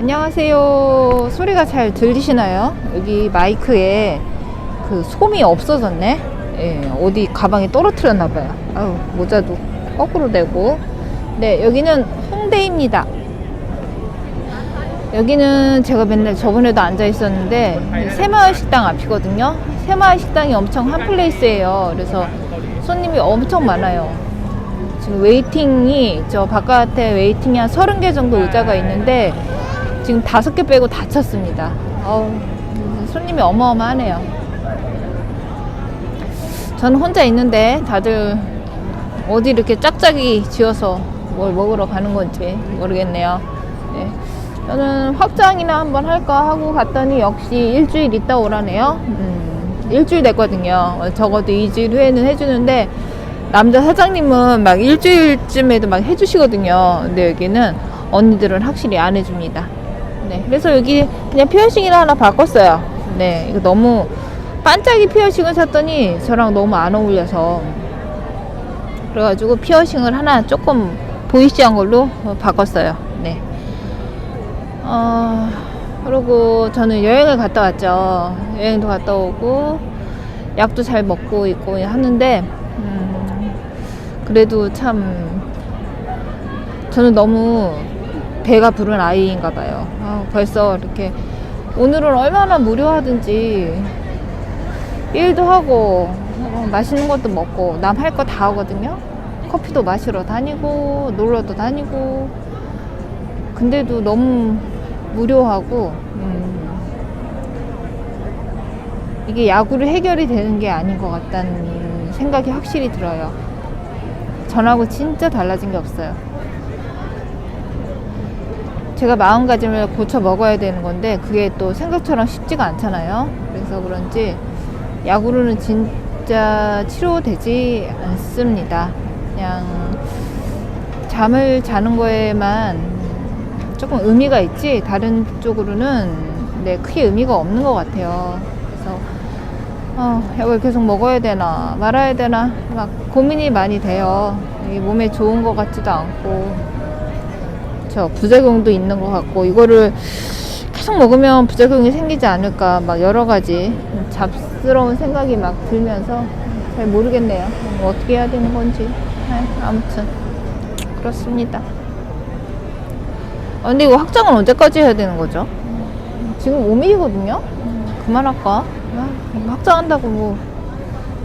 안녕하세요. 소리가 잘 들리시나요? 여기 마이크에 그 솜이 없어졌네. 예, 어디 가방에 떨어뜨렸나 봐요. 아유, 모자도 거꾸로 대고. 네, 여기는 홍대입니다. 여기는 제가 맨날 저번에도 앉아 있었는데 새마을 식당 앞이거든요. 새마을 식당이 엄청 한 플레이스예요. 그래서 손님이 엄청 많아요. 지금 웨이팅이 저 바깥에 웨이팅이 한 30개 정도 의자가 있는데 지금 다섯 개 빼고 다 찼습니다. 어우, 손님이 어마어마하네요. 저는 혼자 있는데 다들 어디 이렇게 짝짝이 지어서 뭘 먹으러 가는 건지 모르겠네요. 네. 저는 확장이나 한번 할까 하고 갔더니 역시 일주일 있다 오라네요. 음, 일주일 됐거든요. 어, 적어도 2주일 후에는 해주는데 남자 사장님은 막 일주일쯤에도 막 해주시거든요. 근데 여기는 언니들은 확실히 안 해줍니다. 네, 그래서 여기 그냥 피어싱이나 하나 바꿨어요. 네, 이거 너무 반짝이 피어싱을 샀더니 저랑 너무 안 어울려서 그래가지고 피어싱을 하나 조금 보이시한 걸로 어, 바꿨어요. 네. 어, 그리고 저는 여행을 갔다 왔죠. 여행도 갔다 오고 약도 잘 먹고 있고 하는데 음, 그래도 참 저는 너무 배가 부른 아이인가 봐요. 아, 벌써 이렇게 오늘은 얼마나 무료하든지 일도 하고 어, 맛있는 것도 먹고 남 할 거 다 하거든요. 커피도 마시러 다니고 놀러도 다니고 근데도 너무 무료하고 음, 이게 야구를 해결이 되는 게 아닌 것 같다는 생각이 확실히 들어요. 전하고 진짜 달라진 게 없어요. 제가 마음가짐을 고쳐 먹어야 되는 건데 그게 또 생각처럼 쉽지가 않잖아요. 그래서 그런지 야구로는 진짜 치료되지 않습니다. 그냥 잠을 자는 거에만 조금 의미가 있지 다른 쪽으로는 네, 크게 의미가 없는 것 같아요. 그래서 어, 약을 계속 먹어야 되나 말아야 되나 막 고민이 많이 돼요. 몸에 좋은 것 같지도 않고 저 부작용도 있는 것 같고 이거를 계속 먹으면 부작용이 생기지 않을까 막 여러 가지 잡스러운 생각이 막 들면서 잘 모르겠네요. 뭐 어떻게 해야 되는 건지 네, 아무튼 그렇습니다. 아, 근데 이거 확장은 언제까지 해야 되는 거죠? 지금 5mm거든요? 그만할까? 아, 확장한다고 뭐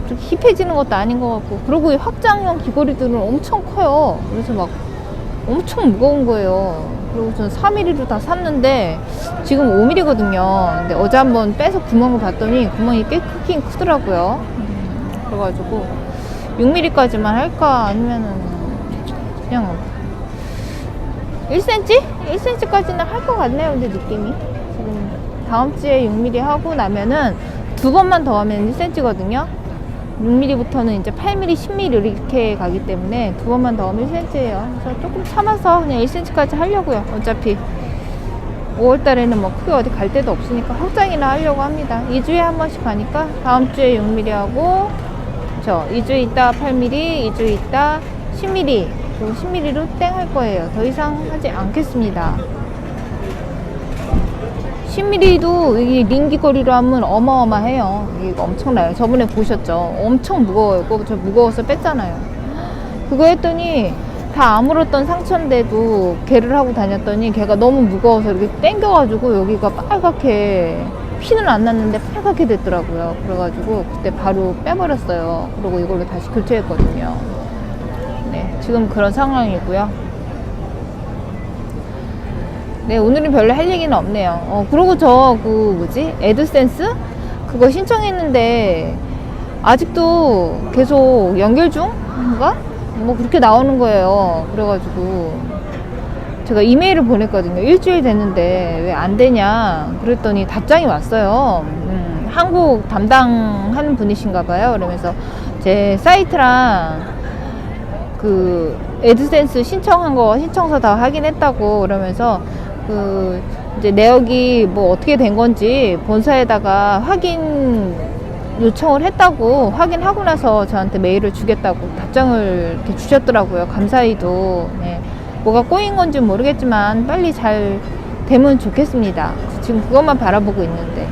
그렇게 힙해지는 것도 아닌 것 같고 그리고 이 확장형 귀걸이들은 엄청 커요. 그래서 막 엄청 무거운 거예요. 그리고 저는 4mm로 다 샀는데 지금 5mm거든요. 근데 어제 한번 빼서 구멍을 봤더니 구멍이 꽤 크긴 크더라고요. 음, 그래가지고 6mm까지만 할까 아니면은 그냥 1cm? 1cm까지는 할 것 같네요. 근데 느낌이 지금 다음 주에 6mm 하고 나면은 두 번만 더 하면 1cm거든요. 6mm부터는 이제 8mm, 10mm 이렇게 가기 때문에 두 번만 더 하면 1cm예요. 그래서 조금 참아서 그냥 1cm까지 하려고요. 어차피 5월 달에는 뭐 크게 어디 갈 데도 없으니까 확장이나 하려고 합니다. 2주에 한 번씩 가니까 다음 주에 6mm 하고 저 2주 있다 8mm, 2주 있다 10mm 그리고 10mm로 땡 할 거예요. 더 이상 하지 않겠습니다. 10mm도 이 링기거리로 하면 어마어마해요. 이게 엄청나요. 저번에 보셨죠? 엄청 무거워요. 그거 저 무거워서 뺐잖아요. 그거 했더니 다 아물었던 상처인데도 개를 하고 다녔더니 걔가 너무 무거워서 이렇게 땡겨가지고 여기가 빨갛게 피는 안 났는데 빨갛게 됐더라고요. 그래가지고 그때 바로 빼버렸어요. 그리고 이걸로 다시 교체했거든요. 네, 지금 그런 상황이고요. 네, 오늘은 별로 할 얘기는 없네요. 어, 그리고 저, 그, 뭐지? 에드센스? 그거 신청했는데, 아직도 계속 연결 중인가? 뭐, 그렇게 나오는 거예요. 그래가지고, 제가 이메일을 보냈거든요. 일주일 됐는데, 왜 안 되냐? 그랬더니 답장이 왔어요. 음, 한국 담당하는 분이신가 봐요. 그러면서, 제 사이트랑, 그, 에드센스 신청한 거, 신청서 다 확인했다고, 그러면서, 그 이제 내역이 뭐 어떻게 된 건지 본사에다가 확인 요청을 했다고 확인하고 나서 저한테 메일을 주겠다고 답장을 이렇게 주셨더라고요. 감사히도 네. 뭐가 꼬인 건지 모르겠지만 빨리 잘 되면 좋겠습니다. 지금 그것만 바라보고 있는데.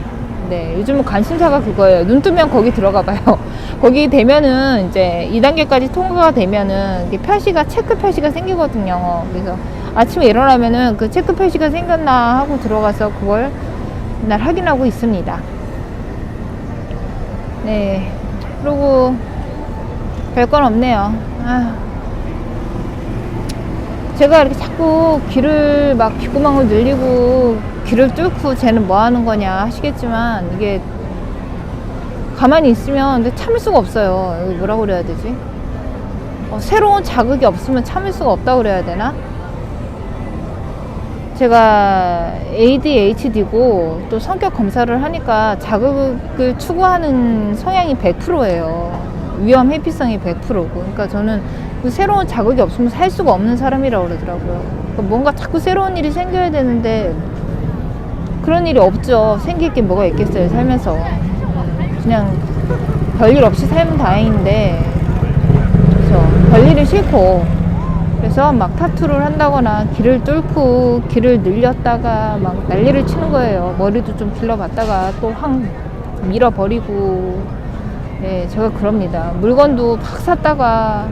네, 요즘은 관심사가 그거예요. 눈 뜨면 거기 들어가 봐요. 거기 되면은 이제 2단계까지 통과가 되면은 이게 표시가, 체크 표시가 생기거든요. 그래서 아침에 일어나면은 그 체크 표시가 생겼나 하고 들어가서 그걸 날 확인하고 있습니다. 네. 그리고 별건 없네요. 아. 제가 이렇게 자꾸 길을 막 귓구멍을 늘리고 길을 뚫고 쟤는 뭐 하는 거냐 하시겠지만 이게 가만히 있으면 참을 수가 없어요. 뭐라고 그래야 되지? 어, 새로운 자극이 없으면 참을 수가 없다고 그래야 되나? 제가 ADHD고 또 성격 검사를 하니까 자극을 추구하는 성향이 100%예요. 위험 회피성이 100%고. 그러니까 저는 그 새로운 자극이 없으면 살 수가 없는 사람이라고 그러더라고요. 그러니까 뭔가 자꾸 새로운 일이 생겨야 되는데 그런 일이 없죠. 생길 게 뭐가 있겠어요, 살면서. 그냥 별일 없이 살면 다행인데, 그래서 별일이 싫고, 그래서 막 타투를 한다거나 길을 뚫고 길을 늘렸다가 막 난리를 치는 거예요. 머리도 좀 길러봤다가 또 확 밀어버리고, 네, 제가 그럽니다. 물건도 막 샀다가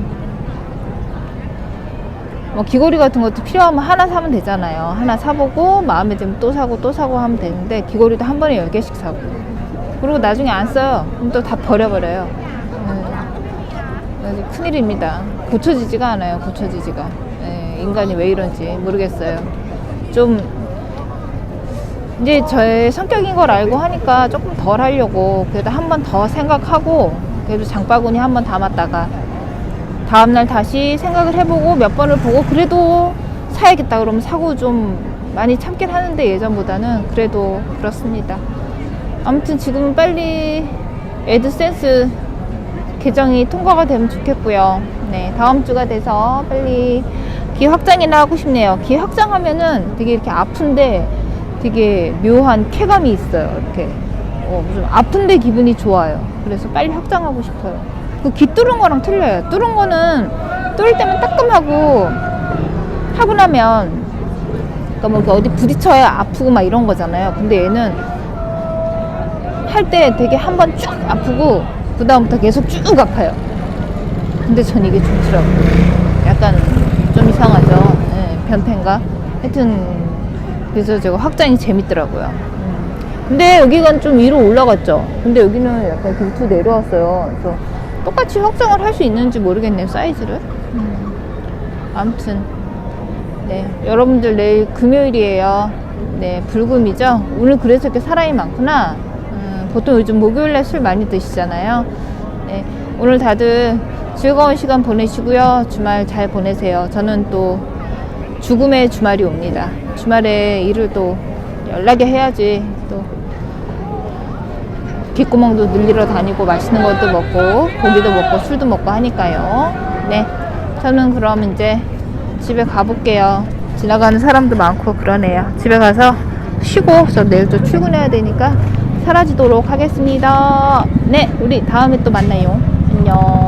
뭐 귀걸이 같은 것도 필요하면 하나 사면 되잖아요. 하나 사보고 마음에 들면 또 사고 또 사고 하면 되는데 귀걸이도 한 번에 10개씩 사고 그리고 나중에 안 써요. 그럼 또 다 버려버려요. 네. 큰일입니다. 고쳐지지가 않아요. 고쳐지지가. 네, 인간이 왜 이런지 모르겠어요. 좀 이제 저의 성격인 걸 알고 하니까 조금 덜 하려고 그래도 한 번 더 생각하고 그래도 장바구니 한 번 담았다가 다음날 다시 생각을 해보고 몇 번을 보고 그래도 사야겠다 그러면 사고 좀 많이 참긴 하는데 예전보다는 그래도 그렇습니다. 아무튼 지금 빨리 에드센스 개정이 통과가 되면 좋겠고요. 네, 다음 주가 돼서 빨리 귀 확장이나 하고 싶네요. 귀 확장하면은 되게 이렇게 아픈데 되게 묘한 쾌감이 있어요. 이렇게 어, 좀 아픈데 기분이 좋아요. 그래서 빨리 확장하고 싶어요. 그 귀 뚫은 거랑 틀려요. 뚫은 거는 뚫을 때면 따끔하고 하고 나면 그러니까 뭐 어디 부딪혀야 아프고 막 이런 거잖아요. 근데 얘는 할 때 되게 한 번 쭉 아프고 그 다음부터 계속 쭉 아파요. 근데 전 이게 좋더라고요. 약간 좀 이상하죠. 예, 변태인가? 하여튼 그래서 제가 확장이 재밌더라고요. 음. 근데 여기가 좀 위로 올라갔죠. 근데 여기는 약간 길투 내려왔어요. 그래서 똑같이 확장을 할 수 있는지 모르겠네요. 사이즈를. 음. 아무튼 네 여러분들 내일 금요일이에요. 네 불금이죠. 오늘 그래서 이렇게 사람이 많구나. 음, 보통 요즘 목요일날 술 많이 드시잖아요. 네 오늘 다들 즐거운 시간 보내시고요. 주말 잘 보내세요. 저는 또 죽음의 주말이 옵니다. 주말에 일을 또 연락이 해야지 또 귓구멍도 늘리러 다니고 맛있는 것도 먹고 고기도 먹고 술도 먹고 하니까요. 네, 저는 그럼 이제 집에 가볼게요. 지나가는 사람도 많고 그러네요. 집에 가서 쉬고 저 내일 또 출근해야 되니까 사라지도록 하겠습니다. 네, 우리 다음에 또 만나요. 안녕.